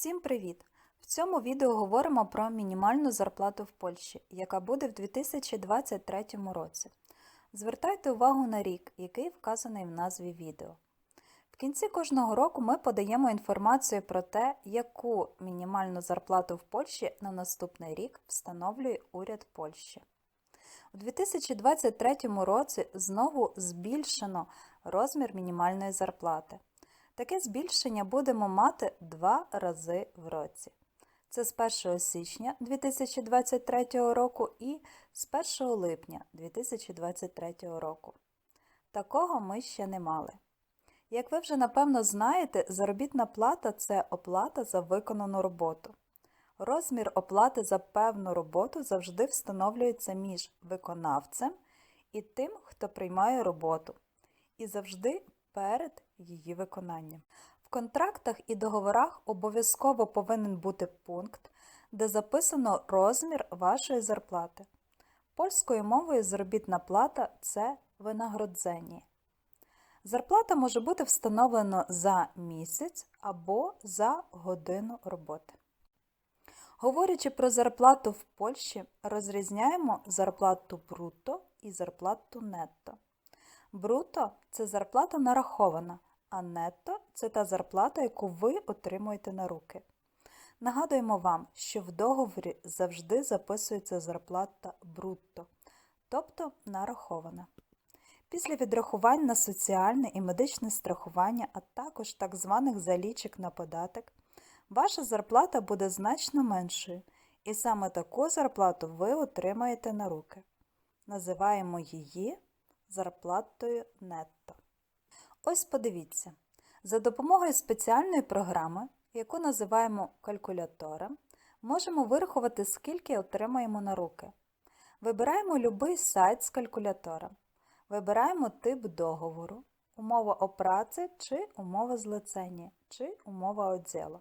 Всім привіт! В цьому відео говоримо про мінімальну зарплату в Польщі, яка буде в 2023 році. Звертайте увагу на рік, який вказаний в назві відео. В кінці кожного року ми подаємо інформацію про те, яку мінімальну зарплату в Польщі на наступний рік встановлює уряд Польщі. У 2023 році знову збільшено розмір мінімальної зарплати. Таке збільшення будемо мати два рази в році. Це з 1 січня 2023 року і з 1 липня 2023 року. Такого ми ще не мали. Як ви вже напевно знаєте, заробітна плата це оплата за виконану роботу. Розмір оплати за певну роботу завжди встановлюється між виконавцем і тим, хто приймає роботу, і завжди перед її виконанням. В контрактах і договорах обов'язково повинен бути пункт, де записано розмір вашої зарплати. Польською мовою заробітна плата це винагородження. Зарплата може бути встановлена за місяць або за годину роботи. Говорячи про зарплату в Польщі, розрізняємо зарплату брутто і зарплату нетто. Бруто це зарплата нарахована, а нетто це та зарплата, яку ви отримуєте на руки. Нагадуємо вам, що в договорі завжди записується зарплата брутто, тобто нарахована. Після відрахувань на соціальне і медичне страхування, а також так званих залічок на податок, ваша зарплата буде значно меншою, і саме таку зарплату ви отримаєте на руки. Називаємо її зарплатою нетто. Ось подивіться, за допомогою спеціальної програми, яку називаємо калькулятором, можемо вирахувати, скільки отримаємо на руки. Вибираємо будь-який сайт з калькулятором. Вибираємо тип договору, умова о праці чи умова злицення, чи умова одзілу.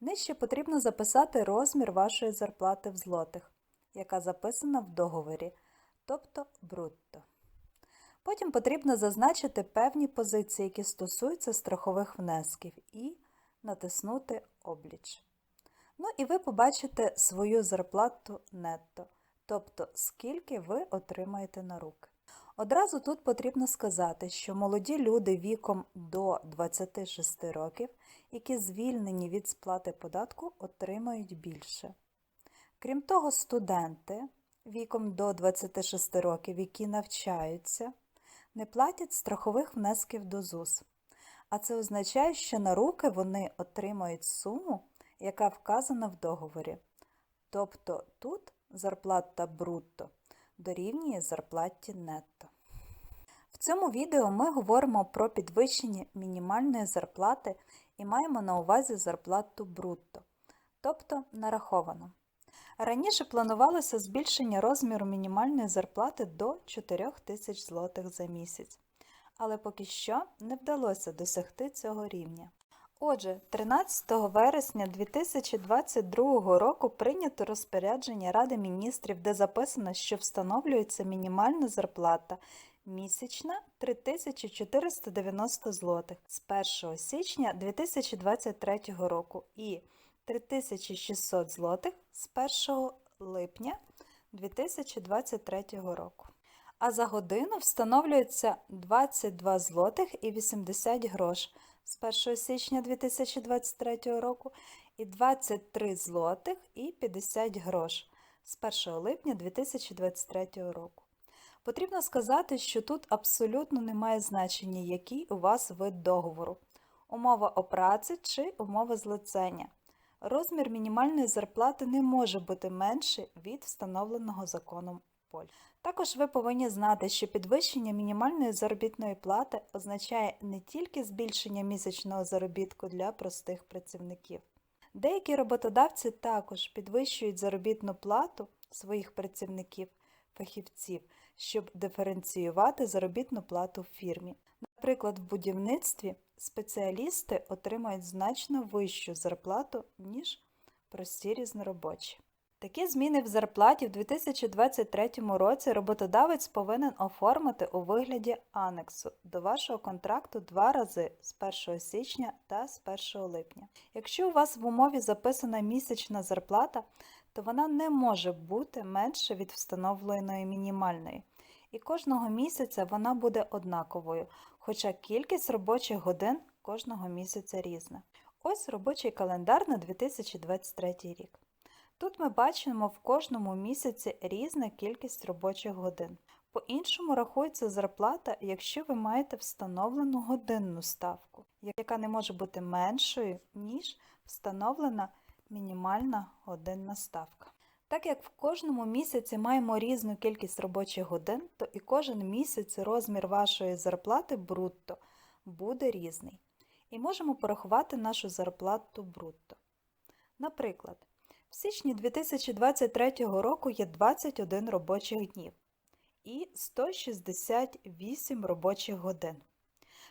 Нижче потрібно записати розмір вашої зарплати в злотих, яка записана в договорі, тобто брутто. Потім потрібно зазначити певні позиції, які стосуються страхових внесків, і натиснути Обліч. Ну і ви побачите свою зарплату нетто, тобто скільки ви отримаєте на руки. Одразу тут потрібно сказати, що молоді люди віком до 26 років, які звільнені від сплати податку, отримають більше. Крім того, студенти віком до 26 років, які навчаються, не платять страхових внесків до ЗУС. А це означає, що на руки вони отримають суму, яка вказана в договорі. Тобто тут зарплата брутто дорівнює зарплаті нетто. В цьому відео ми говоримо про підвищення мінімальної зарплати і маємо на увазі зарплату брутто, тобто нараховану. Раніше планувалося збільшення розміру мінімальної зарплати до 4 тисяч злотих за місяць, але поки що не вдалося досягти цього рівня. Отже, 13 вересня 2022 року прийнято розпорядження Ради міністрів, де записано, що встановлюється мінімальна зарплата місячна 3490 злотих з 1 січня 2023 року і 3600 злотих з 1 липня 2023 року. А за годину встановлюється 22 злотих і 80 грош з 1 січня 2023 року і 23 злотих і 50 грош з 1 липня 2023 року. Потрібно сказати, що тут абсолютно немає значення, який у вас вид договору умова о праці чи умова злицення. Розмір мінімальної зарплати не може бути менший від встановленого законом Польщі. Також ви повинні знати, що підвищення мінімальної заробітної плати означає не тільки збільшення місячного заробітку для простих працівників. Деякі роботодавці також підвищують заробітну плату своїх працівників, фахівців, щоб диференціювати заробітну плату в фірмі. Наприклад, в будівництві спеціалісти отримають значно вищу зарплату, ніж прості різноробочі. Такі зміни в зарплаті в 2023 році роботодавець повинен оформити у вигляді анексу до вашого контракту два рази з 1 січня та з 1 липня. Якщо у вас в умові записана місячна зарплата, то вона не може бути менше від встановленої мінімальної. І кожного місяця вона буде однаковою, хоча кількість робочих годин кожного місяця різна. Ось робочий календар на 2023 рік. Тут ми бачимо в кожному місяці різна кількість робочих годин. По-іншому рахується зарплата, якщо ви маєте встановлену годинну ставку, яка не може бути меншою, ніж встановлена мінімальна годинна ставка. Так як в кожному місяці маємо різну кількість робочих годин, то і кожен місяць розмір вашої зарплати брутто буде різний. І можемо порахувати нашу зарплату брутто. Наприклад, в січні 2023 року є 21 робочих днів і 168 робочих годин.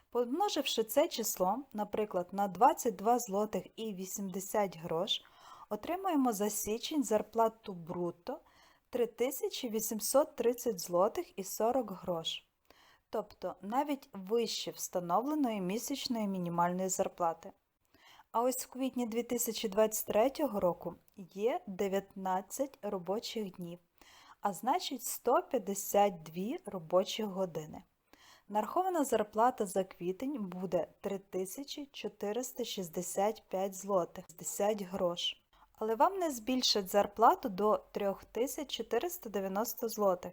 Помноживши це число, наприклад, на 22 злотих і 80 грош, отримаємо за січень зарплату брутто 3830 злотих і 40 грош, тобто навіть вище встановленої місячної мінімальної зарплати. А ось в квітні 2023 року є 19 робочих днів, а значить 152 робочі години. Нарахована зарплата за квітень буде 3465 злотих 10 грош. Але вам не збільшать зарплату до 3490 злотих,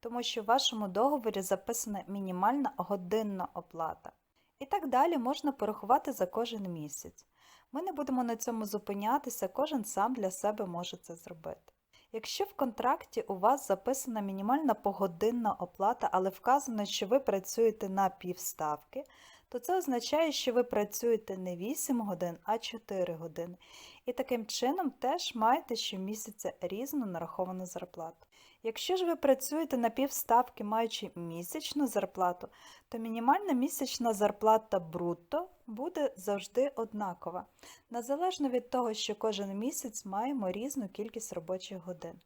тому що в вашому договорі записана мінімальна годинна оплата. І так далі можна порахувати за кожен місяць. Ми не будемо на цьому зупинятися, кожен сам для себе може це зробити. Якщо в контракті у вас записана мінімальна погодинна оплата, але вказано, що ви працюєте на півставки, то це означає, що ви працюєте не 8 годин, а 4 години. І таким чином теж маєте щомісяця різну нараховану зарплату. Якщо ж ви працюєте на півставки, маючи місячну зарплату, то мінімальна місячна зарплата брутто буде завжди однакова, незалежно від того, що кожен місяць маємо різну кількість робочих годин.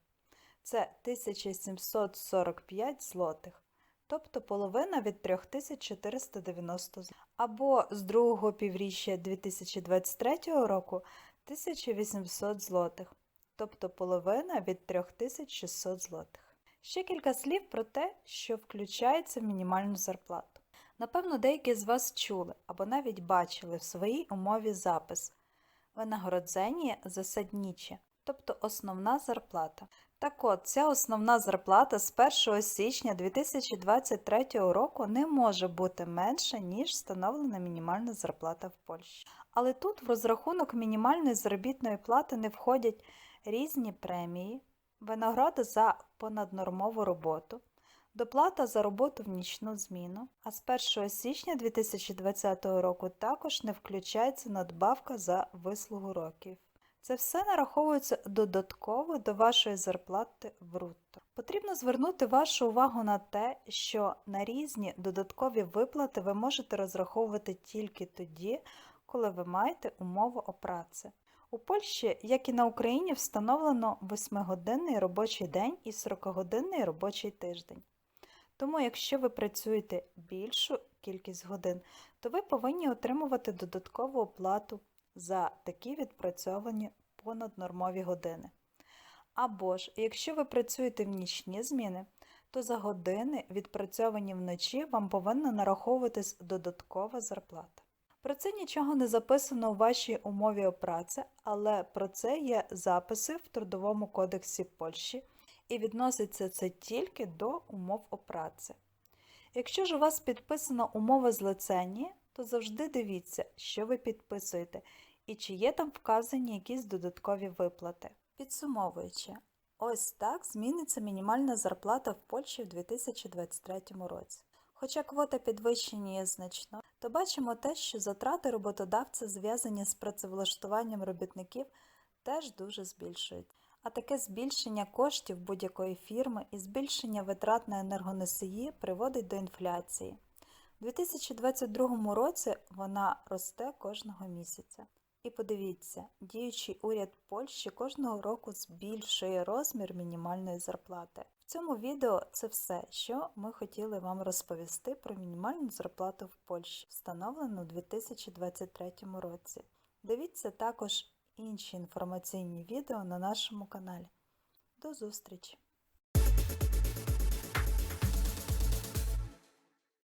Це 1745 злотих, тобто половина від 3490 злотих. Або з другого півріччя 2023 року 1800 злотих тобто половина від 3600 злотих. Ще кілька слів про те, що включається в мінімальну зарплату. Напевно, деякі з вас чули або навіть бачили в своїй умові запис винагородження засадніче, тобто основна зарплата. Так от, ця основна зарплата з 1 січня 2023 року не може бути менша, ніж встановлена мінімальна зарплата в Польщі. Але тут в розрахунок мінімальної заробітної плати не входять різні премії, винагороди за понаднормову роботу, доплата за роботу в нічну зміну, а з 1 січня 2020 року також не включається надбавка за вислугу років. Це все нараховується додатково до вашої зарплати брутто. Потрібно звернути вашу увагу на те, що на різні додаткові виплати ви можете розраховувати тільки тоді, коли ви маєте умову о праці. У Польщі, як і на Україні, встановлено 8-годинний робочий день і 40-годинний робочий тиждень. Тому, якщо ви працюєте більшу кількість годин, то ви повинні отримувати додаткову оплату за такі відпрацьовані понаднормові години. Або ж, якщо ви працюєте в нічні зміни, то за години, відпрацьовані вночі, вам повинна нараховуватись додаткова зарплата. Про це нічого не записано у вашій умові праці, але про це є записи в Трудовому кодексі Польщі і відноситься це тільки до умов праці. Якщо ж у вас підписана умова злиценні, то завжди дивіться, що ви підписуєте і чи є там вказані якісь додаткові виплати. Підсумовуючи, ось так зміниться мінімальна зарплата в Польщі в 2023 році. Хоча квота підвищення є значною, то бачимо те, що затрати роботодавця, зв'язані з працевлаштуванням робітників, теж дуже збільшують. А таке збільшення коштів будь-якої фірми і збільшення витрат на енергоносії приводить до інфляції. У 2022 році вона росте кожного місяця. І подивіться, діючий уряд Польщі кожного року збільшує розмір мінімальної зарплати. В цьому відео це все, що ми хотіли вам розповісти про мінімальну зарплату в Польщі, встановлену у 2023 році. Дивіться також інші інформаційні відео на нашому каналі. До зустрічі!